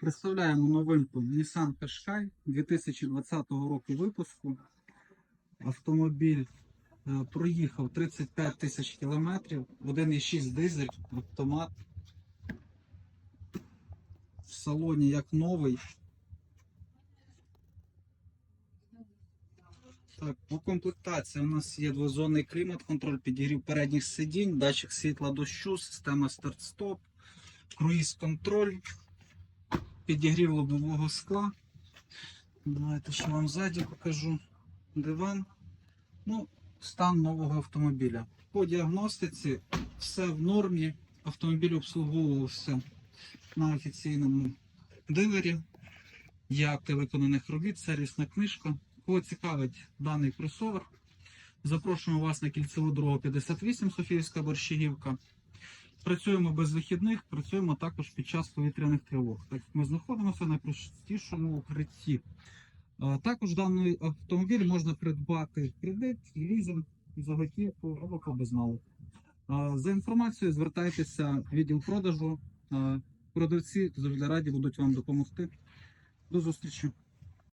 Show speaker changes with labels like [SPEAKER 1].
[SPEAKER 1] Представляємо новинку Nissan Qashqai 2020 року випуску. Автомобіль е, проїхав 35 тисяч кілометрів, 1,6 дизель, автомат. В салоні як новий. Так, по комплектації у нас є двозонний клімат, контроль підігрів передніх сидінь, датчик світла дощу, система старт-стоп, круїз-контроль, підігрів лобового скла. Давайте ще вам ззаді покажу. Диван. Ну, стан нового автомобіля. По діагностиці все в нормі. Автомобіль обслуговувався на офіційному дилері. Є акти виконаних робіт, сервісна книжка. Кого цікавить даний кросовер, запрошуємо вас на кільцеву дорогу 58 Софіївська Борщагівка. Працюємо без вихідних, працюємо також під час повітряних тривог. Так як ми знаходимося на найпростішому укритті. Також даний автомобіль можна придбати кредит, лізинг, за готівку або по безналу. А, За інформацією звертайтеся в відділ продажу. Продавці завжди раді будуть вам допомогти. До зустрічі.